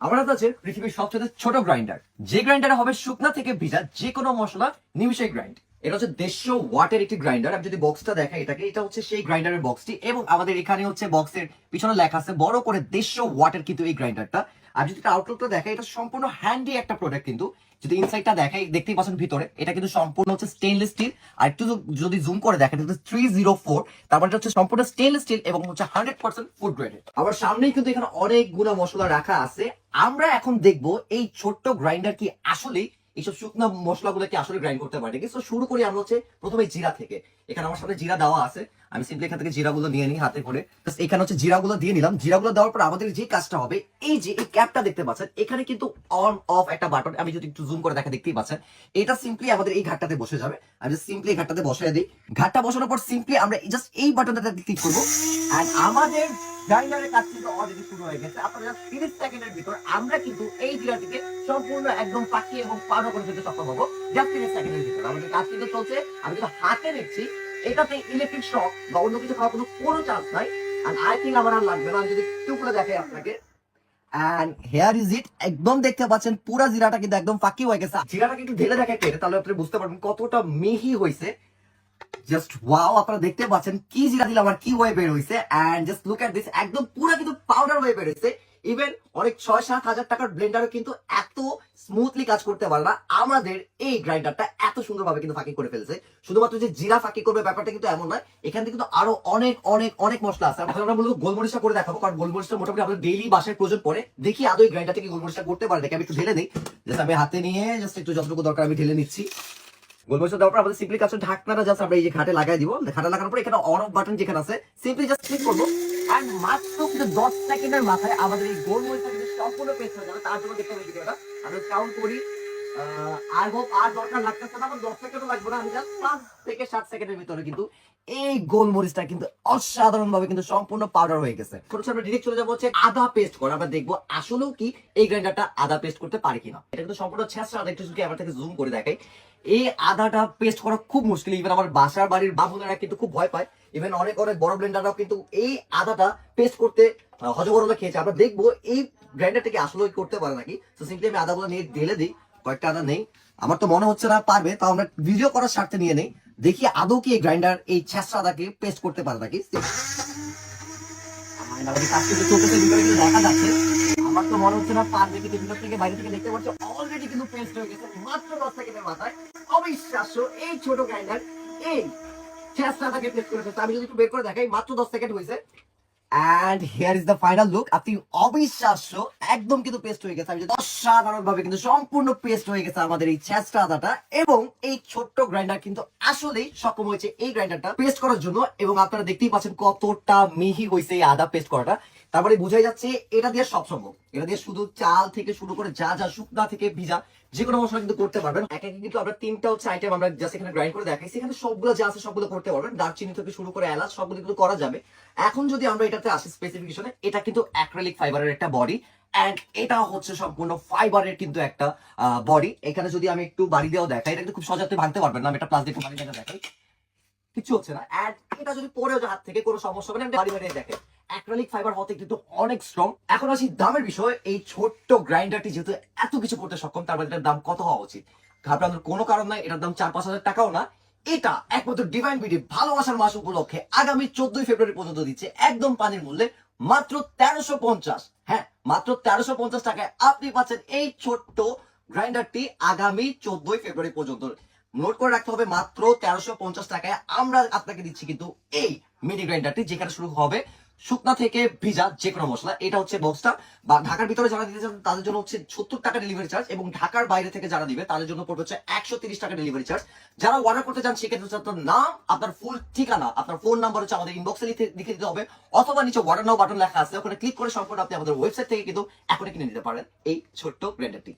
আমাদের হচ্ছে ছোট গ্রাইন্ডার যে গ্রাইন্ডার হবে শুকনা থেকে ভিজা যে কোনো মশলা নিমিশে গ্রাইন্ড এটা হচ্ছে দেড়শো ওয়াটের একটি গ্রাইন্ডার আমি যদি বক্সটা দেখাই এটাকে, এটা হচ্ছে সেই গ্রাইন্ডারের বক্সটি এবং আমাদের এখানে হচ্ছে বক্সের পিছনে লেখা আছে, বড় করে দেড়শো ওয়াটের কিন্তু এই গ্রাইন্ডারটা আর যদি আউটলুকটা দেখাই এটা সম্পূর্ণ হ্যান্ডি একটা প্রোডাক্ট কিন্তু। যদি ইনসাইডটা দেখাই দেখতেই পাচ্ছেন ভিতরে, এটা কিন্তু সম্পূর্ণ হচ্ছে স্টেনলেস স্টিল আর একটু যদি জুম করে দেখেন, এটা থ্রি জিরো ফোর তারপর এটা হচ্ছে সম্পূর্ণ স্টেনলেস স্টিল এবং হচ্ছে হান্ড্রেড পার্সেন্ট ফুড গ্রেডেড আবার সামনেই কিন্তু এখানে অনেক গুণা মশলা রাখা আছে। আমরা এখন দেখব এই ছোট্ট গ্রাইন্ডার কি আসলেই এইসব শুকনো মশলাগুলো কি আসলে গ্রাইন্ড করতে পারে তো শুরু করি আমরা হচ্ছে প্রথমে জিরা থেকে। এখানে আমার সাথে জিরা দেওয়া আছে। আমি সিম্পলি এখান থেকে জিরাগুলো নিয়ে নিই হাতে করে। এখানে হচ্ছে জিরাগুলো দিয়ে নিলাম। জিরাগুলো দেওয়ার পর আমাদের যে কাজটা হবে, এই যে এই ক্যাপটা দেখতে পাচ্ছেন, এখানে কিন্তু অন অফ একটা বাটন আমি যদি একটু জুম করে দেখা দেখতেই পাচ্ছেন, এটা সিম্পলি আমাদের এই ঘাটটাতে বসে যাবে। আমি সিম্পলি এই ঘাটটাতে বসিয়ে দিই। ঘাটটা বসানোর পর সিম্পলি আমরা জাস্ট এই বাটনটাতে ক্লিক করব। আর আমাদের আমরা কিন্তু এই জিরাটিকে সম্পূর্ণ একদম পাকিয়ে এবং পাউডার করে ফেলতে সক্ষম হব। জাস্ট তিরিশ সেকেন্ডের ভিতর। আমাদের কাজ কিন্তু চলছে। আমি কিন্তু হাতে নিচ্ছি। এটাতে ইলেকট্রিক শক বা অন্য কিছু খাওয়ার কোনো চান্স নাই। আই থিঙ্ক আমার আর লাগবে না যদি দেখাই আপনাকে। হেয়ার ইজ ইট একদম দেখতে পাচ্ছেন, পুরা জিরাটা কিন্তু দেখে আপনি বুঝতে পারবেন কতটা হয়েছে। জাস্ট ওয়াও আপনারা দেখতে পাচ্ছেন কি জিরা কি বের হয়েছে এন্ড জাস্ট একদম পুরো কিন্তু পাউডার বের হয়েছে ইভেন অনেক ছয় সাত হাজার টাকার ব্লেন্ডারও কিন্তু এত স্মুথলি কাজ করতে পারে না। আমাদের এই গ্রাইন্ডারটা এত সুন্দরভাবে কিন্তু ফাঁকি করে ফেলছে। শুধুমাত্র যে জিরা ফাঁকি করবে ব্যাপারটা কিন্তু এমন নয়, এখান কিন্তু আরও অনেক অনেক অনেক মশলা আছে। আমরা মূলত গোলমরিচটা করে দেখাবো, কারণ গোলমরিচটা মোটামুটি আমাদের ডেইলি বাসায় প্রয়োজন পড়ে। দেখি আদৌ গ্রাইন্ডার থেকে গোলমরিচটা করতে পারে। দেখি, আমি একটু ঢেলে দিই। জাস্ট আমি হাতে নিয়ে জাস্ট একটু যতটুকু দরকার আমি ঢেলে নিচ্ছি। গোলমরিচ দেওয়ার পর আমাদের সিম্পলি কাছে ঢাকনাটা জাস্ট আমরা এই যে ঘাটে লাগাই দিব। ঘাটে লাগানোর পর এখানে অন অফ বাটন যেখানে আছে সিম্পলি জাস্ট ক্লিক করব। এন্ড মাত্র কিন্তু দশ সেকেন্ডের মাথায় আমাদের এই গোলমরিচটা কিন্তু সম্পূর্ণ হয়ে যাবে। তার জন্য দেখতে হবে ভিডিওটা আমি কাউন্ট করি। আর আর দরকার লাগতেছে না দশ সেকেন্ডও লাগবে না, আমি পাঁচ থেকে সাত সেকেন্ডের ভিতরে কিন্তু এই গোলমরিচটা কিন্তু অসাধারণ ভাবে কিন্তু সম্পূর্ণ পাউডার হয়ে গেছে। ডিরেক্ট চলে যাব হচ্ছে আদা পেস্ট আমরা দেখব আসলেও কি এই গ্রাইন্ডারটা আদা পেস্ট করতে পারে কিনা। এটা কিন্তু সম্পূর্ণ একটু থেকে জুম করে দেখাই। এই আদাটা পেস্ট করা খুব মুশকিল ইভেন আমার বাসার বাড়ির বাবুনেরা কিন্তু খুব ভয় পায়। ইভেন অনেক অনেক বড় ব্লেন্ডাররাও কিন্তু এই আদাটা পেস্ট করতে হজবরলা খেয়েছে। আমরা দেখব এই গ্রাইন্ডার থেকে আসলে করতে পারে নাকি। তো সিম্পলি আমি আদাগুলো নিয়ে ঢেলে দিই। কয়েকটা আদা নেই। আমার তো মনে হচ্ছে না পারবে, তাও আমরা ভিডিও করার স্বার্থে নিয়ে নেই। দেখি আদৌ কি এই গ্রাইন্ডার এই ছেঁচড়া আদাকে পেস্ট করতে পারে নাকি? দেখা যাচ্ছে। আমার তো মনে হচ্ছে না পারবে থেকে বাইরে থেকে দেখতে অলরেডি কিন্তু পেস্ট হয়ে গেছে, মাত্র দশ সেকেন্ডের মাথায়। অবিশ্বাস্য, এই ছোট গ্রাইন্ডার এই চেষ্টাটাকে পেস্ট করে আমি যদি একটু বের করে দেখাই, মাত্র দশ সেকেন্ড হয়েছে। And here is the final look আপনি অবিশ্বাস্য, একদম কিন্তু পেস্ট হয়ে গেছে। আমি অসাধারণ ভাবে কিন্তু সম্পূর্ণ পেস্ট হয়ে গেছে আমাদের এই চেষ্টা আদাটা। এবং এই ছোট্ট গ্রাইন্ডার কিন্তু আসলেই সক্ষম হয়েছে এই গ্রাইন্ডারটা পেস্ট করার জন্য। এবং আপনারা দেখতেই পাচ্ছেন কতটা মিহি হয়েছে এই আদা পেস্ট করাটা। তারপরে বোঝাই যাচ্ছে এটা দিয়ে সব সম্ভব। এটা দিয়ে শুধু চাল থেকে শুরু করে যা যা শুকনা থেকে ভিজা যে কোনো মশলা কিন্তু করতে পারবেন। এক এক কিন্তু আমরা তিনটা হচ্ছে আইটেম আমরা জাস্ট এখানে গ্রাইন্ড করে দেখাইছি। এখানে সবগুলো যা আছে সবগুলো করতে পারবেন। দারচিনি থেকে শুরু করে এলাচ, সবগুলো কিন্তু করা যাবে। এখন যদি আমরা এটাতে আসি স্পেসিফিকেশনে এটা কিন্তু অ্যাক্রেলিক ফাইবারের একটা বডি এন্ড এটা হচ্ছে সম্পূর্ণ ফাইবারের কিন্তু একটা বডি এখানে যদি আমি একটু বাড়ি দিয়েও দেখাই, এটা কিন্তু খুব আপনি ভাঙতে পারবেন না। আমি এটা প্লাস দিয়ে বাড়ি দেখাই। কিছু হচ্ছে না। এন্ড এটা যদি পরেও হাত থেকে কোনো সমস্যা হবে না বাড়ি বাড়িয়ে দেখেন। অ্যাক্রেলিক ফাইবার হতে কিন্তু অনেক স্ট্রং এখন আসি দামের বিষয়। এই ছোট্ট গ্রাইন্ডারটি যেহেতু এত কিছু করতে সক্ষম, তার মানে এটার দাম কত হওয়া উচিত? ঘাবড়ানোর কোনো কারণ নাই, এটার দাম চার পাঁচ হাজার টাকাও না। এটা একমাত্র ডিভাইন বিডি ভালোবাসার মাস উপলক্ষে আগামী চোদ্দই ফেব্রুয়ারি পর্যন্ত দিচ্ছে একদম পানির মূল্যে মাত্র তেরোশো পঞ্চাশ। হ্যাঁ মাত্র তেরোশো পঞ্চাশ টাকায় আপনি পাচ্ছেন এই ছোট্ট গ্রাইন্ডারটি আগামী চোদ্দই ফেব্রুয়ারি পর্যন্ত। নোট করে রাখতে হবে, মাত্র তেরোশো পঞ্চাশ টাকায় আমরা আপনাকে দিচ্ছি কিন্তু এই মিনি গ্রাইন্ডারটি, যেখানে শুরু হবে শুকনা থেকে ভিজা যে কোনো মশলা, এটা হচ্ছে বক্সটা। বা ঢাকার ভিতরে যারা দিতে চান, তাদের জন্য হচ্ছে সত্তর টাকা ডেলিভারি চার্জ এবং ঢাকার বাইরে থেকে যারা দিবে তাদের জন্য পড়বে হচ্ছে একশো তিরিশ টাকা ডেলিভারি চার্জ যারা অর্ডার করতে চান, সেক্ষেত্রে আপনার নাম, আপনার ফুল ঠিকানা, আপনার ফোন নাম্বার হচ্ছে আমাদের ইনবক্সে লিখে লিখে দিতে হবে, অথবা নিচে অর্ডার নাও বাটন লেখা আছে, ওখানে ক্লিক করে সম্পূর্ণ আপনি আমাদের ওয়েবসাইট থেকে কিন্তু এখনই কিনে নিতে পারেন এই ছোট্ট গ্রাইন্ডারটি